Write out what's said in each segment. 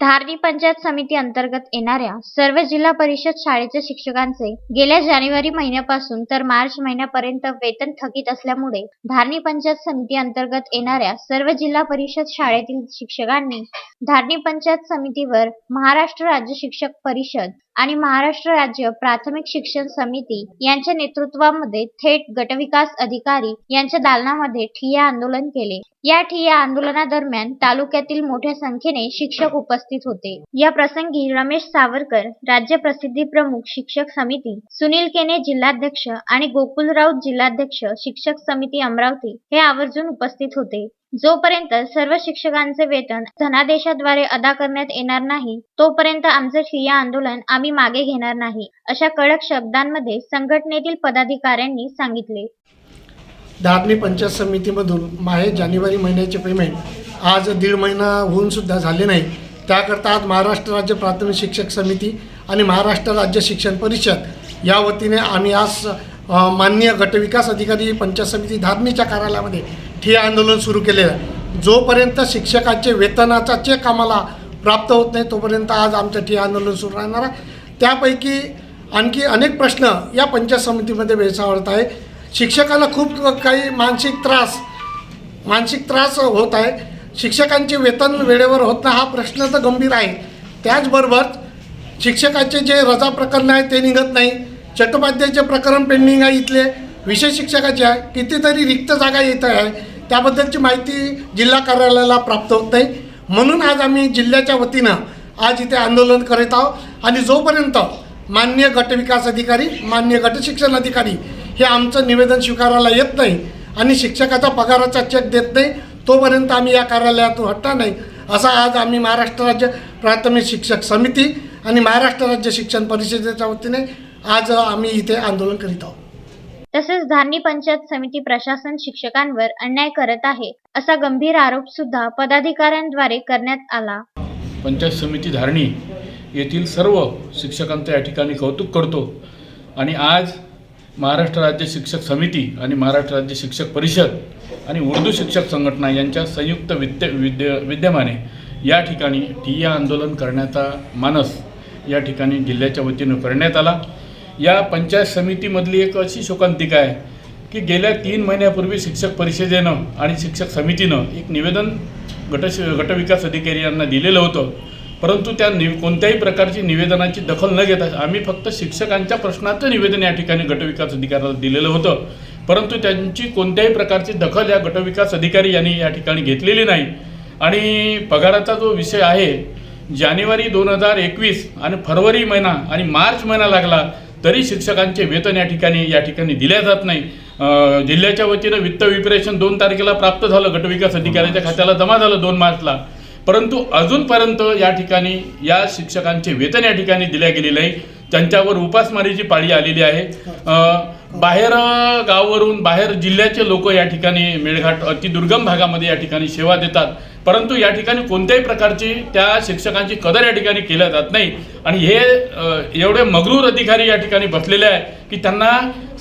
धारणी पंचायत समिती अंतर्गत येणाऱ्या सर्व जिल्हा परिषद शाळेच्या शिक्षकांचे गेल्या जानेवारी महिन्यापासून तर मार्च महिन्यापर्यंत वेतन थकीत असल्यामुळे धारणी पंचायत समिती अंतर्गत येणाऱ्या सर्व जिल्हा परिषद शाळेतील शिक्षकांनी धारणी पंचायत समितीवर महाराष्ट्र राज्य शिक्षक परिषद आणि महाराष्ट्र राज्य प्राथमिक शिक्षण समिती यांच्या नेतृत्वामध्ये थेट गटविकास अधिकारी यांच्या दालनामध्ये ठिय्या आंदोलन केले. या ठिय्या आंदोलनादरम्यान तालुक्यातील मोठ्या संख्येने शिक्षक उपस्थित होते. या प्रसंगी रमेश सावरकर राज्य प्रसिद्धी प्रमुख शिक्षक समिती सुनील केने जिल्हाध्यक्ष आणि गोकुल राऊत जिल्हाध्यक्ष शिक्षक समिती अमरावती हे आवर्जून उपस्थित होते. जोपर्यंत सर्व शिक्षकांचे वेतन धनादेशाद्वारे अदा करण्यात येणार नाही तोपर्यंत आमचे ठिय्या आंदोलन आम्ही मागे घेणार नाही अशा कडक शब्दांमध्ये संघटनेतील पदाधिकाऱ्यांनी सांगितले. धारणी पंचायत समितीमधून माहे जानेवारी महिन्याचे पेमेंट आज दीड महिना होऊन सुद्धा झाले नाही. त्याकरता आज महाराष्ट्र राज्य प्राथमिक शिक्षक समिती आणि महाराष्ट्र राज्य शिक्षण परिषद या वतीने आम्ही आज माननीय गटविकास अधिकारी पंचायत समिती धारणीच्या कार्यालयामध्ये ठिय्या आंदोलन सुरू केलेलं आहे. जोपर्यंत शिक्षकाचे वेतनाचा चेक आम्हाला प्राप्त होत नाही तोपर्यंत आज आमचं ठिय्या आंदोलन सुरू राहणार आहे. त्यापैकी आणखी अनेक प्रश्न या पंचायत समितीमध्ये भेसावरत आहे. शिक्षकाला खूप काही मानसिक त्रास मानसिक त्रास होत आहे. शिक्षकांचे वेतन वेळेवर होत नाही हा प्रश्न तर गंभीर आहे. त्याचबरोबर शिक्षकाचे जे रजा प्रकरण आहे ते निघत नाही. चट्टोपाध्यायचे प्रकरण पेंडिंग आहे इथले. विषय शिक्षकाचे आहे. कितीतरी रिक्त जागा येत आहे. त्याबद्दलची माहिती जिल्हा कार्यालयाला प्राप्त होत नाही. म्हणून आज आम्ही जिल्ह्याच्या वतीनं आज इथे आंदोलन करीत आहोत. आणि जोपर्यंत मान्य गटविकास अधिकारी मान्य गटशिक्षण अधिकारी हे आमचं निवेदन स्वीकारायला येत नाही आणि शिक्षकाचा पगाराचा चेक देत नाही तोपर्यंत आम्ही या कार्यालयातून हटणार नाही असा आज आम्ही महाराष्ट्र राज्य प्राथमिक शिक्षक समिती आणि महाराष्ट्र राज्य शिक्षण परिषदेच्या वतीने आज आम्ही इथे आंदोलन करीत आहोत. तसेच धारणी पंचायत समिती प्रशासन शिक्षकांवर अन्याय करत आहे असा गंभीर आरोप सुद्धा पदाधिकाऱ्यांद्वारे करण्यात आला. पंचायत समिती धारणी येथील सर्व शिक्षकांचं या ठिकाणी कौतुक करतो आणि आज महाराष्ट्र राज्य शिक्षक समिती आणि महाराष्ट्र राज्य शिक्षक परिषद आणि उर्दू शिक्षक संघटना यांच्या संयुक्त विद्य विद्य विद्यमाने या ठिकाणी ठिय्या आंदोलन करण्याचा मानस या ठिकाणी जिल्ह्याच्या वतीनं करण्यात आला. या पंचायत समितीमधली एक अशी शोकांतिका आहे की गेल्या तीन महिन्यापूर्वी शिक्षक परिषदेनं आणि शिक्षक समितीनं एक निवेदन गट गटविकास अधिकारी यांना दिलेलं होतं. परंतु त्या नि कोणत्याही प्रकारची निवेदनाची दखल न घेता आम्ही फक्त शिक्षकांच्या प्रश्नाचं निवेदन या ठिकाणी गटविकास अधिकाऱ्याला दिलेलं होतं. परंतु त्यांची कोणत्याही प्रकारची दखल या गटविकास अधिकारी यांनी या ठिकाणी घेतलेली नाही. आणि पगाराचा जो विषय आहे जानेवारी दोन हजार एकवीस आणि फरवरी महिना आणि मार्च महिना लागला तरी शिक्षकांचे वेतन या ठिकाणी या ठिकाणी दिल्या जात नाही. जिल्ह्याच्या वतीनं वित्त विप्रेशन दोन तारखेला प्राप्त झालं गटविकास अधिकाऱ्याच्या खात्याला जमा झालं दोन मार्चला. परंतु अजूनपर्यंत या ठिकाणी या शिक्षकांचे वेतन या ठिकाणी दिल्या गेले नाही. त्यांच्यावर उपासमारीची पाळी आलेली आहे. बाहेर गावावरून बाहेर जिल्ह्याचे लोक या ठिकाणी मेळघाट अतिदुर्गम भागामध्ये या ठिकाणी सेवा देतात. परंतु या ठिकाणी कोणत्याही प्रकारची त्या शिक्षकांची कदर या ठिकाणी केल्या जात नाही. आणि हे एवढे मगरूर अधिकारी या ठिकाणी बसलेले आहे की त्यांना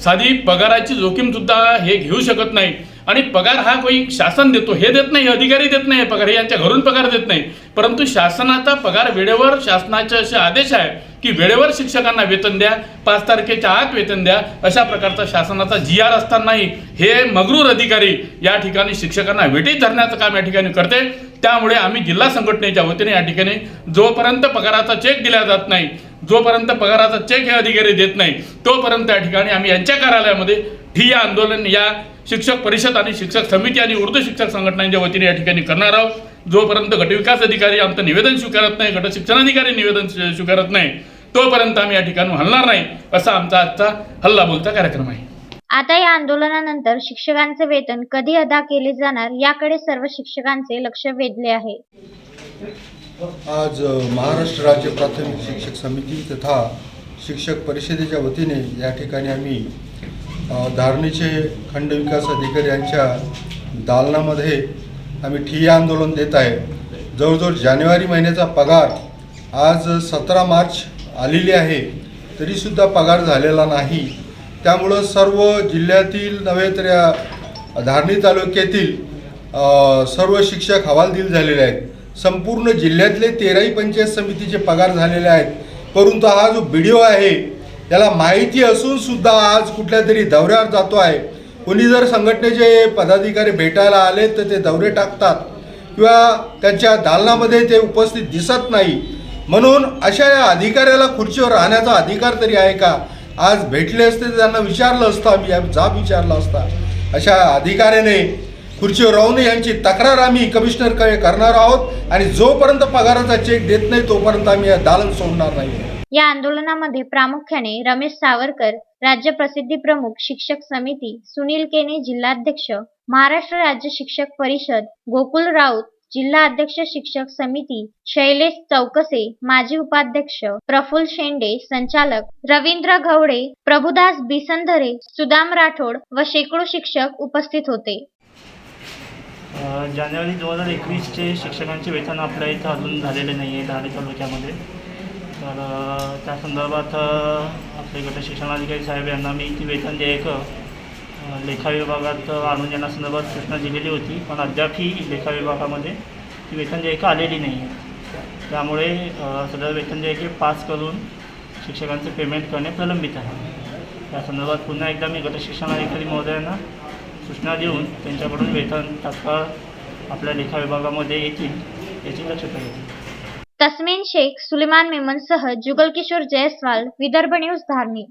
साधी पगाराची जोखीमसुद्धा हे घेऊ शकत नाही. आणि पगार हा कोणी शासन देतो हे देत नाही अधिकारी देत नाही पगार हे यांच्या घरून पगार देत नाही. परंतु शासनाचा पगार वेळेवर शासनाचे असे आदेश आहे की वेळेवर शिक्षकांना वेतन द्या पाच तारखेच्या आत वेतन द्या अशा प्रकारचा शासनाचा जी आर असतानाही हे मगरूर अधिकारी या ठिकाणी शिक्षकांना वेटीत धरण्याचं काम या ठिकाणी करते. त्यामुळे आम्ही जिल्हा संघटनेच्या वतीने या ठिकाणी जोपर्यंत पगाराचा चेक दिला जात नाही जोपर्यंत पगाराचा चेक हे अधिकारी देत नाही तोपर्यंत या ठिकाणी आम्ही यांच्या कार्यालयामध्ये ठिया आंदोलन या शिक्षक परिषद आणि शिक्षक समिती आणि उर्दू शिक्षक संघटनांच्या वतीने या ठिकाणी करणार आहोत. जोपर्यंत गटविकास अधिकारी आमचं निवेदन स्वीकारत नाही गट शिक्षण अधिकारी निवेदन स्वीकारत नाही तोपर्यंत आम्ही या ठिकाणी हलणार नाही असा आमचा आजचा हल्ला बोलता कार्यक्रम आहे. आता या आंदोलनानंतर शिक्षकांचे वेतन कधी अदा केले जाणार याकडे सर्व शिक्षकांचे लक्ष वेधले आहे. आज महाराष्ट्र राज्य प्राथमिक शिक्षक समिती तथा शिक्षक परिषदेच्या वतीने या ठिकाणी आम्ही धारणीचे खंड विकास अधिकारी यांच्या दालनामध्ये आम्ही ठिय्या आंदोलन देत आहे. जवळजवळ जानेवारी महिन्याचा पगार आज सतरा मार्च आलेली आहे तरीसुद्धा पगार झालेला नाही. त्यामुळं सर्व जिल्ह्यातील नव्हे तर या धारणी तालुक्यातील सर्व शिक्षक हवालदिल झालेले आहेत. संपूर्ण जिल्ह्यातले तेराही पंचायत समितीचे पगार झालेले आहेत. परंतु हा जो व्हिडिओ आहे याला माहिती असून सुद्धा आज कुठल्या तरी दौऱ्यावर जातो आहे. कोणी जर संघटनेचे पदाधिकारी भेटायला आले तर ते दौरे टाकतात. किंवा त्यांच्या दालनामध्ये ते उपस्थित दिसत नाही. म्हणून अशा या अधिकाऱ्याला खुर्चीवर राहण्याचा अधिकार तरी आहे का? आज भेटले असते तर त्यांना विचारलं असतं आम्ही जाब विचारला असता. अशा अधिकाऱ्याने खुर्चीवर राहून यांची तक्रार आम्ही कमिशनरकडे करणार आहोत आणि जोपर्यंत पगाराचा चेक देत नाही तोपर्यंत आम्ही या दालन सोडणार नाही. या आंदोलनामध्ये प्रामुख्याने रमेश सावरकर राज्य प्रसिद्धी प्रमुख शिक्षक समिती सुनील केने जिल्हाध्यक्ष महाराष्ट्र राज्य शिक्षक परिषद गोकुल राऊत जिल्हा अध्यक्ष शिक्षक समिती शैलेश चौकसे माजी उपाध्यक्ष प्रफुल शेंडे संचालक रवींद्र घवडे प्रभुदास बिसंधरे सुदाम राठोड व शेकडो शिक्षक उपस्थित होते. जानेवारी दोन हजार एकवीसचे शिक्षकांचे वेतन आपल्या इथं अजून झालेले नाही आहे धारणी तालुक्यामध्ये. तर त्या संदर्भात आपले गट शिक्षणाधिकारी साहेब यांना मी ती वेतन देयक लेखा विभागात आणून देण्यासंदर्भात सूचना दिलेली होती पण अद्यापही लेखा विभागामध्ये ती वेतन देयकं आलेली नाही आहे. त्यामुळे सदर वेतन देयके पास करून शिक्षकांचे पेमेंट करणे प्रलंबित आहे. त्या संदर्भात पुन्हा एकदा मी गट शिक्षणाधिकारी महोदयांना सूचना देऊन त्यांच्याकडून वेतन तात्काळ आपल्या लेखा विभागामध्ये येतील याची दक्षता घेतली तस्मीन शेख सुलेमान मेमनसह जुगल किशोर जयस्वाल विदर्भ न्यूज धारणी.